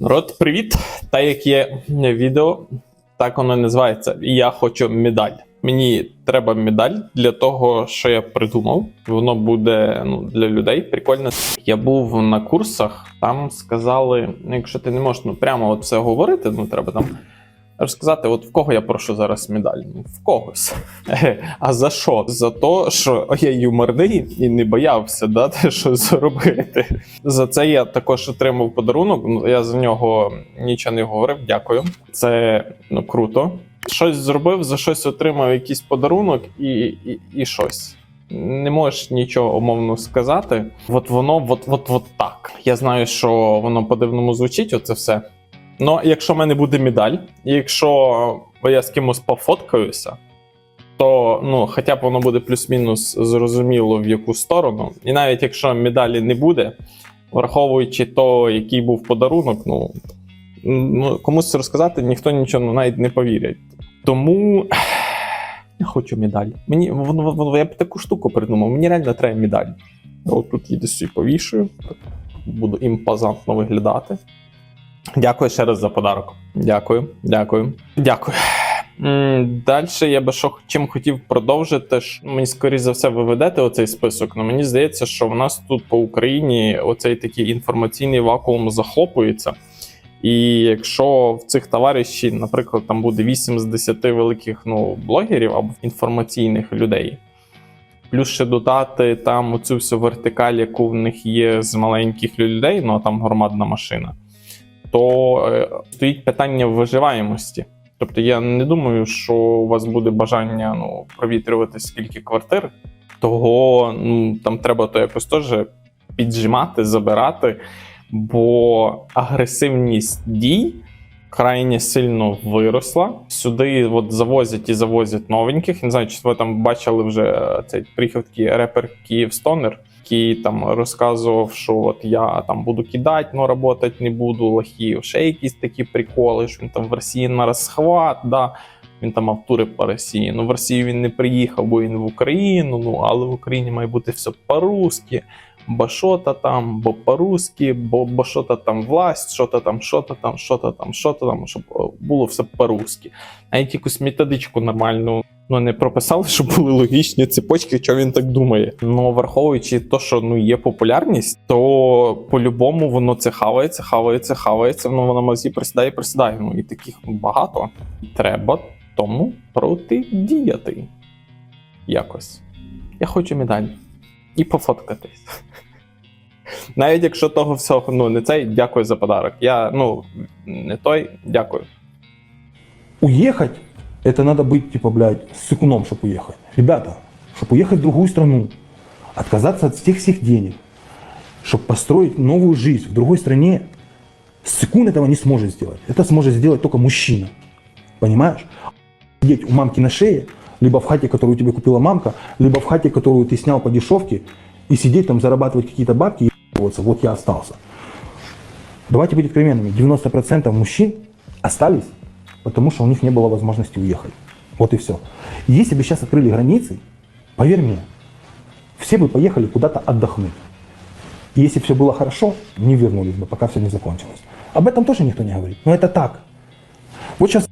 Народ, привіт! Та як є відео, так воно називається. Я хочу медаль. Мені треба медаль для того, що я придумав. Воно буде ну, для людей прикольно. Я був на курсах, там сказали: якщо ти не можеш ну, прямо от все говорити, ну треба там розказати, от в кого я прошу зараз медаль? Ну, в когось. А за що? За те, що я юморний і не боявся дати щось зробити. За це я також отримав подарунок. Ну, Я за нього нічого не говорив. Дякую. Це ну круто. Щось зробив, за щось отримав якийсь подарунок і, і, і щось. Не можеш нічого умовно сказати. От воно, от, от, от так. Я знаю, що воно по-дивному звучить, оце все. Ну, якщо в мене буде медаль, і якщо я з кимось пофоткаюся, то ну, хоча б воно буде плюс-мінус зрозуміло в яку сторону. І навіть якщо медалі не буде, враховуючи то, який був подарунок, ну, ну комусь це розказати, ніхто нічого ну, навіть не повірить. Тому я хочу медаль. Мені воно, воно, я б таку штуку придумав, мені реально треба медаль. От тут їду собі повішую, буду імпозантно виглядати. Дякую ще раз за подарок. Дякую, дякую, дякую. Далі я би що чим хотів продовжити. Мені скоріше за все ви ведете оцей список. але мені здається, що в нас тут по Україні оцей такий інформаційний вакуум захлопується. І якщо в цих товаришів, наприклад, там буде 8 з 10 великих ну, блогерів або інформаційних людей, плюс ще додати там оцю всю вертикаль, яку в них є з маленьких людей, ну а там громадна машина, то е, стоїть питання виживаємості. Тобто я не думаю, що у вас буде бажання ну, провітрювати скільки квартир, того ну, там треба то якось теж піджимати, забирати, бо агресивність дій крайне сильно виросла. Сюди от завозять і завозять новеньких. Не знаю, чи ви там бачили вже е, цей приїхав такий репер Київ Стонер, який там розказував, що от я там буду кидати, но працювати не буду, лохів. Ще якісь такі приколи, що він там в Росії на розхват, да. Він там мав тури по Росії. Ну в Росію він не приїхав, бо він в Україну. Ну але в Україні має бути все по-русски. Бо що-то там, бо по-русски, бо, бо що-то там власть, що-то там, що-то там, що-то там, що-то там, щоб е, було все по-русски. Навіть якусь методичку нормальну ну, не прописали, щоб були логічні цепочки, що він так думає. Ну, враховуючи те, що ну, є популярність, то по-любому воно це хавається, хавається, хавається, ну воно мазі присідає, присідає. Ну і таких багато. Треба тому протидіяти. Якось. Я хочу медаль. І пофоткатись. Навіть якщо того всього ну, не цей, дякую за подарок. Я ну не той, дякую. уехать, это надо быть, типа, блядь, с секуном, чтобы уехать. Ребята, чтобы уехать в другую страну, отказаться от всех всех денег, чтобы построить новую жизнь в другой стране, секунд этого не сможет сделать. Это сможет сделать только мужчина. Понимаешь? Сидеть у мамки на шее, либо в хате, которую тебе купила мамка, либо в хате, которую ты снял по дешевке, и сидеть там, зарабатывать какие-то бабки и вот я остался. Давайте быть откровенными. 90% мужчин остались, потому что у них не было возможности уехать. Вот и все. Если бы сейчас открыли границы, поверь мне, все бы поехали куда-то отдохнуть. И если все было хорошо, не вернулись бы, пока все не закончилось. Об этом тоже никто не говорит. Но это так. Вот сейчас